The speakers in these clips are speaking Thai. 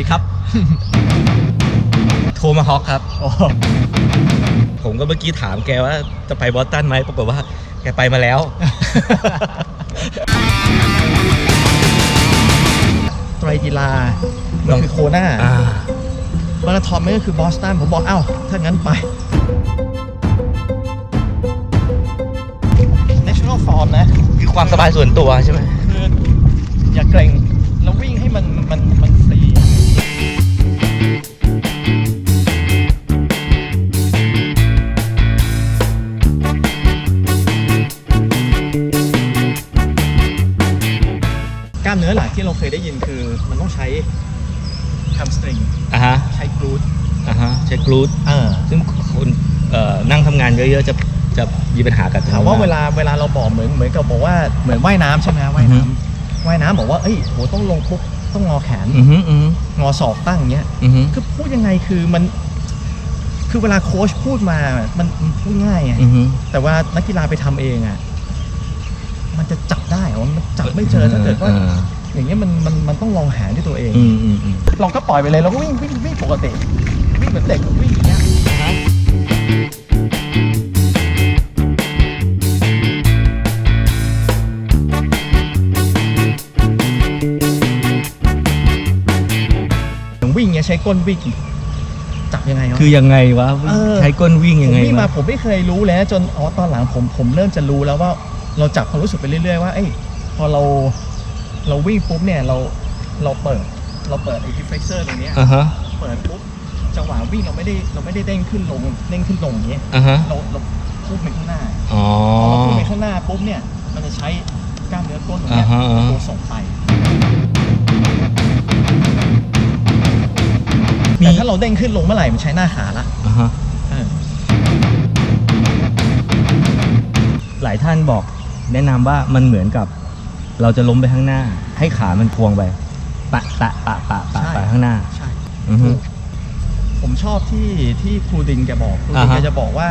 ดีครับ โทมาฮอกครับโอ้ผมก็เมื่อกี้ถามแกว่าจะไปบอสตันไหมปรากฏว่าแกไปมาแล้ว ไตรกีฬามันคือโคนาอ่ามาราธอนมันก็คือบอสตันผมบอกเอ้า ถ้างั้นไป national form นะ คือความสบายส่วนตัวใช่ไหมคืออย่าเกรงแล้ววิ่ง ล้ามเนื้อหลักที่เราเคยได้ยินคือมันต้องใช้ hamstring อ่าฮะใช้ glute อ่าฮะใช้กรูดเออซึ่งคนเอ่อนั่งทำงานเยอะๆจะจะมีปัญหากับถามว่าตรงเวนั้นลาเวลาเราบอกเหมือนเหมือนกับบอกว่าเหมือนว่ายน้ำใช่ไหมว่ายอือน้ำฮึว่ายน้ำบอกว่าเอ้ยโหต้องลงปุ๊บต้องงอแขนอือฮึอือฮึงอศอกตั้งอย่างเงี้ยอือฮึคือพูดยังไงคือมัน คือเวลาโค้ชพูดมา มันมันพูดง่ายไง อือฮึแต่ว่านักกีฬาไปทำเองอะ มันจะจับได้เหรอมันจับไม่เจอถ้าเกิดว่า อย่างเงี้ยมันมันมันต้องลองหาด้วยตัวเองอืมอืมอืมเราก็ปล่อยไปเลยเราก็วิ่งวิ่งวิ่งปกติวิ่งเหมือนเด็กวิ่งอย่างเงี้ยอย่างวิ่งเงี้ยใช้ก้นวิ่งจับยังไงวะ คือยังไงวะเออใช้ก้นวิ่งผยังมไงวิ่งมาวะผมไม่เคยรู้เลยนะจนอ๋อตอนหลังผมผมเริ่มจะรู้แล้วว่า เราจับความรู้สึกไปเรื่อยๆว่าเอ้ยพอเราเราวิ่งปุ๊บเนี่ยเราเราเปิดเราเปิดไอ้ดิฟเฟกเซอร์ตรงเนี้ยอ่าฮะเปิดปุ๊บจังหวะวิ่งเราไม่ได้เราไม่ได้เด้งขึ้นลงเด้งขึ้นลงอย่างเงี้ยอ่าฮะเราเราพุ่งไปข้างหน้าอ๋อ พอเราพุ่งไปข้างหน้าปุ๊บเนี่ยมันจะใช้กล้ามเนื้อก้นตรงเนี้ยอ่าฮะอ่าฮะ ตัวส่งไป มีแต่ถ้าเราเด้งขึ้นลงเมื่อไหร่มันใช้หน้าขาละ อ่าฮะเออหลายท่านบอก แนะนำว่ามันเหมือนกับ เราจะล้มไปข้างหน้า ให้ขามันพวงไปปะปะปะปะปะใช่ ไปข้างหน้า ใช่อือฮึ ผมชอบที่ที่ครูดินแกบอกครูดินอ่าฮะ แกจะบอกว่า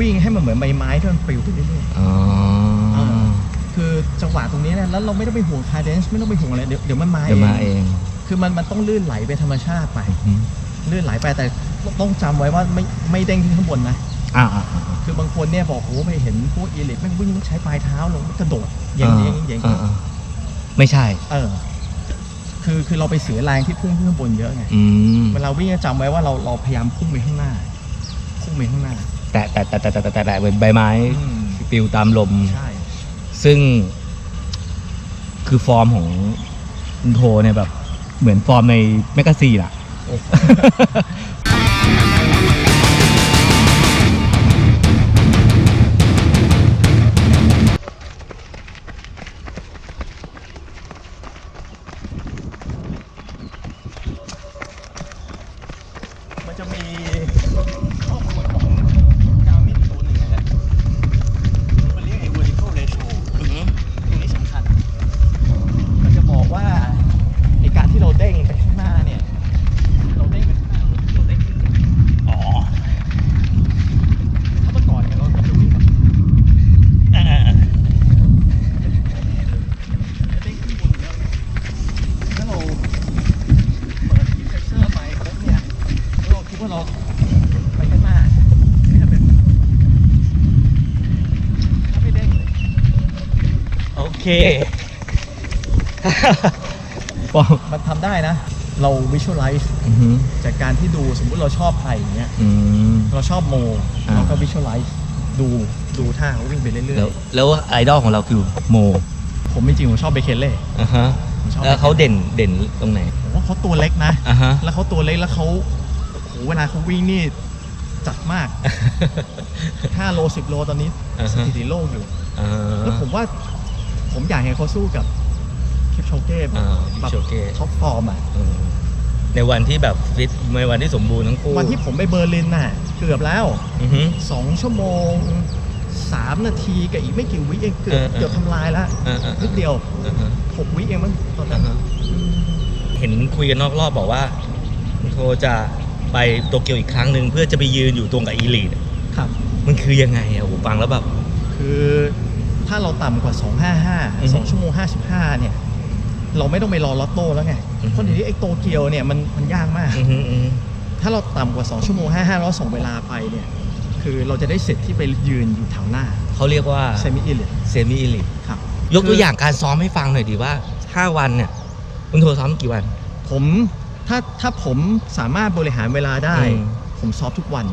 วิ่งให้มันเหมือนใบไม้ที่มันปลิวไปเรื่อยอ๋อๆาคือจังหวะตรงนี้เนี่ยแล้วเราไม่ต้องไปห่วงคาเดนซ์ไม่ต้องไปห่วงอะไรเดี๋ยวเดี๋ยวมันมาเดี๋ยวมาเองคือมันมันต้องลื่นไหลไปธรรมชาติไป อืมลื่นไหลไปแต่ต้องจำไว้ว่าไม่ไม่เด้งขึ้นข้างบนนะ อ่าอ่าอ่าอ่า คือบางคนเนี่ยบอกโอ้ไปเห็นพวกอีลิทแม่งวิ่งใช้ปลายเท้าลงกระโดดอย่างนี้อย่างนี้อย่างนี้อ่าไม่ใช่ เออ คือคือเราไปเสียแรงที่พุ่งขึ้นข้างบนเยอะไงอืม เวลาวิ่งจะจำไว้ว่าเราเราพยายามพุ่งไปข้างหน้า พุ่งไปข้างหน้าแต่แต่แต่แต่แต่แต่แต่เหมือนใบไม้อืมปลิวตามลม ใช่ ซึ่ง คือฟอร์มของคุณโทเนี่ยแบบ เหมือนฟอร์มในแมกกาซีนอะ โอ้โห แล้วเราคิดว่าเราไปข้างหน้าไม่จะเป็นถ้าไม่เด้งเลยโอเคฟอร์มมันทำได้นะ เรา visualize อือฮึจากการที่ดูสมมุติเราชอบใครอย่างเงี้ยอืม เราชอบโมอ่า เราก็ visualize ดูดูท่าเขาวิ่งไปเรื่อยแล้วแล้วไอดอลของเราคือโมๆผมจริงๆผมชอบเบเคเล่อ่าฮะผมชอบแล้วเขาเด่นเด่นตรงไหนผมว่าเขาตัวเล็กนะ อ่าฮะ แล้วเขาตัวเล็กแล้วเขาโอ้โห เวลาเขาวิ่งนี่จัดมาก 5 โล 10 โลตอนนี้อ่าสฮะ ถิติโลกอยู่ อ่าแล้วผมว่าผมอยากให้เขาสู้กับคิปโชเก้แบบอ่าแบบ Kipchoge ท็อปฟอร์มอะ อืมในวันที่แบบฟิตในวันที่สมบูรณ์ทั้งคู่วันที่ผมไปเบอร์ลินน่ะ เกือบแล้ว อือฮึ 2 ชั่วโมง 3 นาทีกับอีกไม่กี่วิเองเกือบเออเออ เกือบทำลายแล้วอ่าอ่านิดเดียว อ่าฮะ6 วิเองมั้งตอนนั้อ่านฮะเห็นคุยกันนอกรอบบอกว่าคุณโทจะ ไปโตเกียวอีกครั้งหนึ่งเพื่อจะไปยืนอยู่ตรงกับอีลีดครับ มันคือยังไงอะผมฟังแล้วแบบคือถ้าเราต่ำกว่าอือฮึ255 2 ชั่วโมง 55 เนี่ย เราไม่ต้องไปรอลอตโต้แล้วไงอือฮึเพราะเดี๋ยวนี้ไอ้โตเกียวเนี่ยมันมันยากมาก อือฮึอือฮึถ้าเราต่ำกว่า 2 ชั่วโมง 55 แล้วส่งเวลาไปเนี่ย คือเราจะได้สิทธิ์ที่ไปยืนอยู่แถวหน้าเขาเรียกว่าเซมิอิลิทเซมิอิลิครับ ยกตัวอย่างการซ้อมให้ฟังหน่อยดีว่า 5 วันเนี่ยคุณโทรซ้อมกี่วัน ผม ถ้าถ้าผมสามารถบริหารเวลาได้อืมผมซ้อมทุกวัน